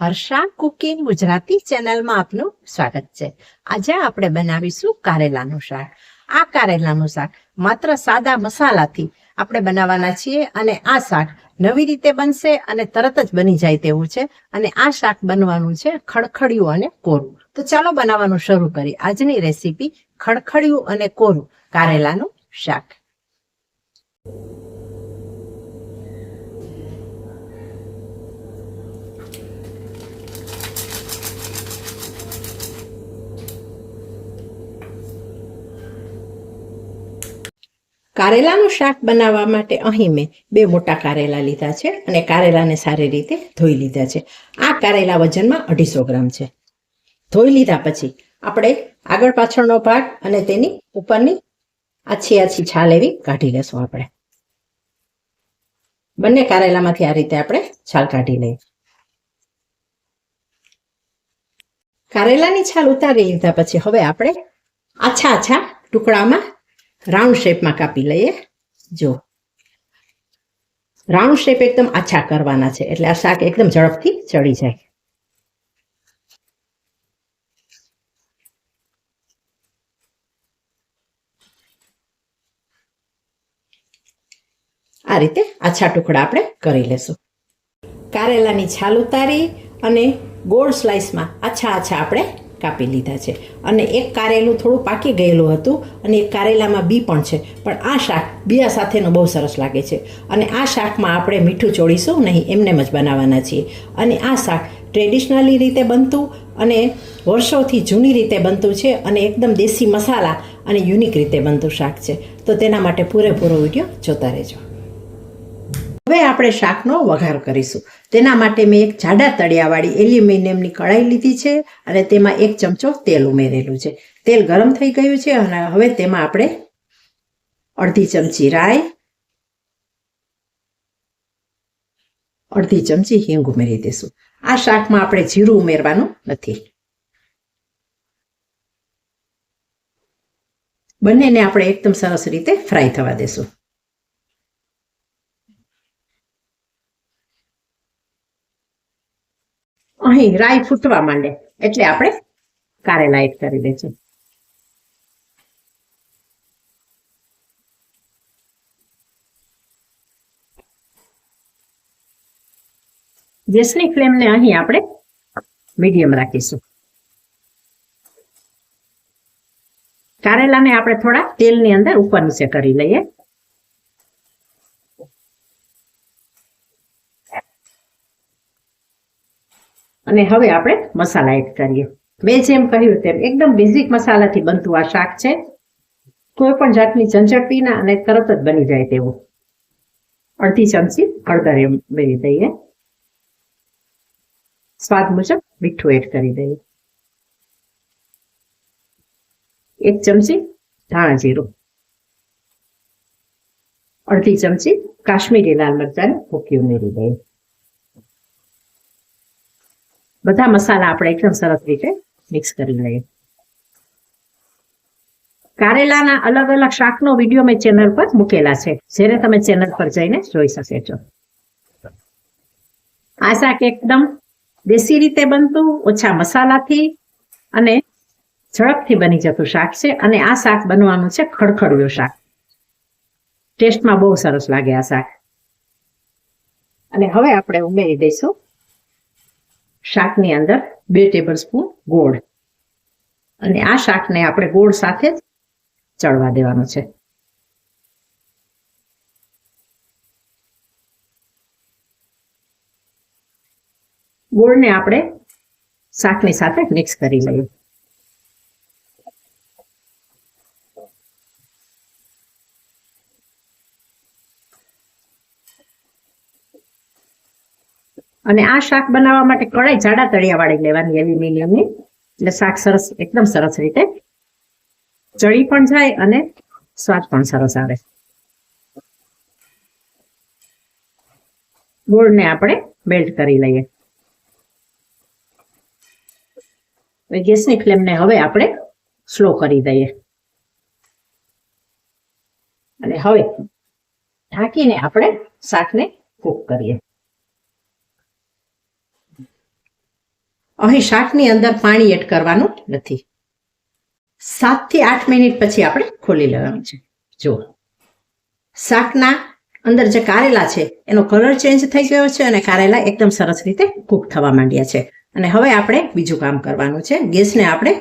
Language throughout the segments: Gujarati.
હર્ષા કુકિંગ ગુજરાતી ચેનલમાં આપનું સ્વાગત છે. આજે આપણે બનાવીશું કારેલાનું શાક. આ કારેલાનું શાક માત્ર સાદા મસાલાથી આપણે બનાવવાના છીએ અને આ શાક નવી રીતે બનશે અને તરત જ બની જાય તેવું છે અને આ શાક બનવાનું છે ખડખડિયું અને કોરું. તો ચાલો બનાવવાનું શરૂ કરીએ. આજની રેસીપી ખડખડિયું અને કોરું કારેલાનું શાક. કારેલાનું શાક બનાવવા માટે અહીં મેં બે મોટા કારેલા લીધા છે અને કારેલાને સારી રીતે ધોઈ લીધા છે. આ કારેલા વજનમાં અઢીસો ગ્રામ છે. ધોઈ લીધા પછી આપણે આગળ પાછળનો ભાગ અને તેની ઉપરની આછી આછી છાલ એવી કાઢી લેશું આપણે. બંને કારેલામાંથી આ રીતે આપણે છાલ કાઢી લઈએ. કારેલાની છાલ ઉતારી લીધા પછી હવે આપણે આછા આછા ટુકડામાં રાઉન્ડ શેપમાં કાપી લઈએ. જો. રાઉન્ડ શેપ એકદમ આછા કરવાના છે. એટલે આ શાક એકદમ ઝડપથી ચડી જાય. આ રીતે આછા ટુકડા આપણે કરી લેશું. કારેલાની છાલ ઉતારી અને ગોળ સ્લાઇસમાં આછા આછા આપણે કાપી લીધા છે. અને એક કારેલું થોડું પાકી ગયેલું હતું અને એક કારેલામાં બી પણ છે. પણ આ શાક બીયા સાથેનું બહુ સરસ લાગે છે. અને આ શાકમાં આપણે મીઠું ચોળીશું નહીં એમનેમ જ બનાવવાના છીએ. અને આ શાક ટ્રેડિશનલી રીતે બનતું અને વર્ષોથી જૂની રીતે બનતું છે અને એકદમ દેશી મસાલા અને યુનિક રીતે બનતું શાક છે. તો તેના માટે પૂરેપૂરો વીડિયો જોતા રહેજો. હવે આપણે શાકનો વઘાર કરીશું. તેના માટે મેં એક જાડા તળિયાવાળી એલ્યુમિનિયમની કઢાઈ લીધી છે અને તેમાં એક ચમચો તેલ ઉમેરેલું છે. તેલ ગરમ થઈ ગયું છે અને હવે તેમાં આપણે અડધી ચમચી રાઈ, અડધી ચમચી હિંગ ઉમેરી દઈશું. આ શાકમાં આપણે જીરું ઉમેરવાનું નથી. બંનેને આપણે એકદમ સરસ રીતે ફ્રાય થવા દેશું અહીં રાઈ ફૂટવા માંડે. એટલે આપણે કારેલા એડ કરી દઈશું. ગેસની ફ્લેમને અહીં આપણે મીડિયમ રાખીશું. કારેલાને આપણે થોડા તેલની અંદર ઉપર નીચે કરી લઈએ. અને હવે આપણે મસાલા એડ કરીએ. મેં જેમ કહ્યું તેમ એકદમ બેઝિક મસાલાથી બનતું આ શાક છે. કોઈ પણ જાતની ઝંઝટ વિના અને તરત જ બની જાય તેવું. અડધી ચમચી હળદર એમ ઉમેરી દઈએ. સ્વાદ મુજબ મીઠું એડ કરી દઈએ. એક ચમચી ધાણા જીરું. અડધી ચમચી કાશ્મીરી લાલ મરચાંની ભૂકી ઉમેરી દઈએ. બધા મસાલા આપણે એકદમ સરસ રીતે મિક્સ કરી લઈએ. કારેલાના અલગ અલગ શાકનો વીડિયો મેં ચેનલ પર મૂકેલા છે. જેને તમે ચેનલ પર જઈને જોઈ શકે છો. આ શાક એકદમ દેશી રીતે બનતું, ઓછા મસાલાથી અને ઝડપથી બની જતું શાક છે અને આ શાક બનવાનું છે ખડખડ્યું શાક. ટેસ્ટમાં બહુ સરસ લાગે આ શાક. અને હવે આપણે ઉમેરી દઈશું. શાકની અંદર બે ટેબલ સ્પૂન ગોળ. અને આ શાકને આપણે ગોળ સાથે જ ચડવા દેવાનું છે. ગોળને આપણે શાકની સાથે મિક્સ કરી લઈએ. અને આ શાક બનાવવા માટે કડાઈ જાડા તળિયા વાળી લેવાની એલ્યુમિનિયમની એટલે શાક સરસ, એકદમ સરસ રીતે ચડી પણ જાય અને સ્વાદ પણ સરસ આવે. ગોળને આપણે મેલ્ટ કરી લઈએ. ગેસની ફ્લેમને હવે આપણે સ્લો કરી દઈએ. અને હવે ઢાંકીને આપણે શાકને કૂક કરીએ. અહીં શાકની અંદર પાણી એડ કરવાનું નથી. સાતથી આઠ મિનિટ પછી આપણે ખોલી લેવાનું છે. જુઓ. શાકના અંદર જે કારેલા છે, એનો કલર ચેન્જ થઈ ગયો છે અને કારેલા એકદમ સરસ રીતે કૂક થવા માંડ્યા છે. અને હવે આપણે બીજું કામ કરવાનું છે. ગેસને આપણે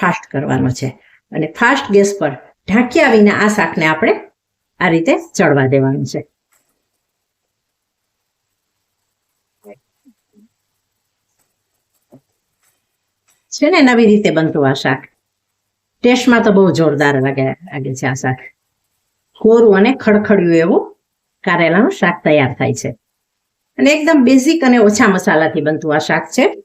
ફાસ્ટ કરવાનો છે. અને ફાસ્ટ ગેસ પર ઢાંક્યા વિના આ શાકને આપણે આ રીતે ચડવા દેવાનું છે. છે ને નવી રીતે બનતું આ શાક? ટેસ્ટમાં તો બહુ જોરદાર લાગે લાગે છે આ શાક. કોરું અને ખડખડ્યું એવું કારેલાનું શાક તૈયાર થાય છે. અને એકદમ બેઝિક અને ઓછા મસાલાથી બનતું આ શાક છે.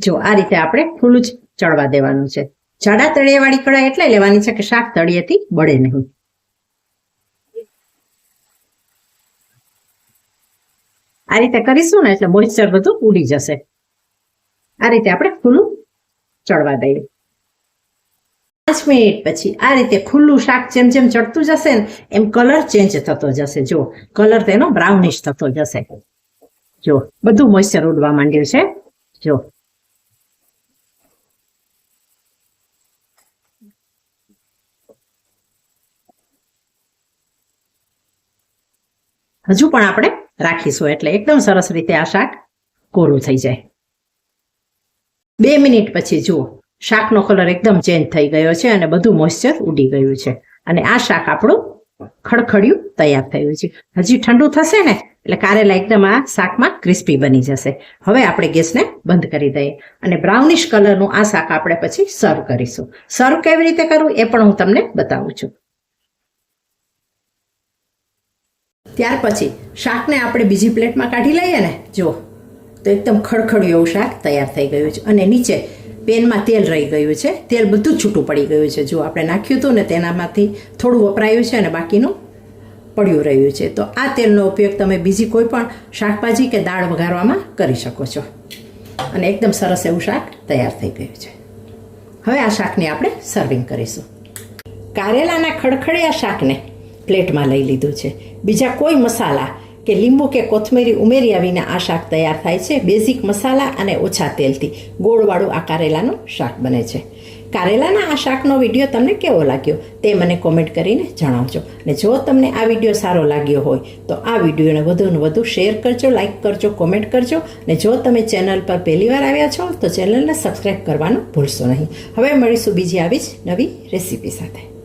જો આ રીતે આપણે ખુલ્લું જ ચડવા દેવાનું છે. જાડા તળિયાવાળી કડાઈ એટલે લેવાની છે કે શાક તળિયેથી બળે નહીં. આ રીતે કરીશું ને એટલે મોઇશ્ચર બધું ઉડી જશે. આ રીતે આપણે ખુલ્લું ચડવા દઈએ. પાંચ મિનિટ પછી આ રીતે ખુલ્લું શાક જેમ જેમ ચડતું જશે ને, એમ કલર ચેન્જ થતો જશે. જો કલર તેનો બ્રાઉનિશ થતો જશે. જો બધું મોઇશ્ચર ઉડવા માંડ્યું છે. જો હજુ પણ આપણે રાખીશું. એટલે એકદમ સરસ રીતે આ શાક કોરું થઈ જાય. બે મિનિટ પછી જુઓ. શાકનો કલર એકદમ ચેન્જ થઈ ગયો છે અને બધું મોઇશ્ચર ઉડી ગયું છે. અને આ શાક આપણું ખડખડિયું તૈયાર થયું છે. હજી ઠંડુ થશે ને, એટલે કારેલા એકદમ આ શાકમાં ક્રિસ્પી બની જશે. હવે આપણે ગેસને બંધ કરી દઈએ. અને બ્રાઉનિશ કલરનું આ શાક આપણે પછી સર્વ કરીશું. સર્વ કેવી રીતે કરવું એ પણ હું તમને બતાવું છું. ત્યાર પછી શાકને આપણે બીજી પ્લેટમાં કાઢી લઈએ ને, જુઓ. તો એકદમ ખડખડ્યું શાક તૈયાર થઈ ગયું છે. અને નીચે પેનમાં તેલ રહી ગયું છે. તેલ બધું છૂટું પડી ગયું છે. જો આપણે નાખ્યું હતું ને તેનામાંથી થોડું વપરાયું છે અને બાકીનું પડ્યું રહ્યું છે. તો આ તેલનો ઉપયોગ તમે બીજી કોઈ પણ શાકભાજી કે દાળ વઘારવામાં કરી શકો છો. અને એકદમ સરસ એવું શાક તૈયાર થઈ ગયું છે. હવે આ શાકને આપણે સર્વિંગ કરીશું. કારેલાના ખડખડિયા શાકને પ્લેટમાં લઈ લીધું છે. બીજા કોઈ મસાલા કે લીંબુ કે કોથમીરી ઉમેર્યા વિના આ શાક તૈયાર થાય છે. બેઝિક મસાલા અને ઓછા તેલથી. ગોળવાળું આ કારેલાનું શાક બને છે. કારેલાના આ શાકનો વીડિયો તમને કેવો લાગ્યો તે મને કોમેન્ટ કરીને જણાવજો. અને જો તમને આ વીડિયો સારો લાગ્યો હોય, તો આ વિડીયોને વધુને વધુ શેર કરજો લાઇક કરજો કોમેન્ટ કરજો. અને જો તમે ચેનલ પર પહેલીવાર આવ્યા છો, તો ચેનલને સબસ્ક્રાઈબ કરવાનું ભૂલશો નહીં. હવે મળીશું બીજી આવી જ નવી રેસીપી સાથે.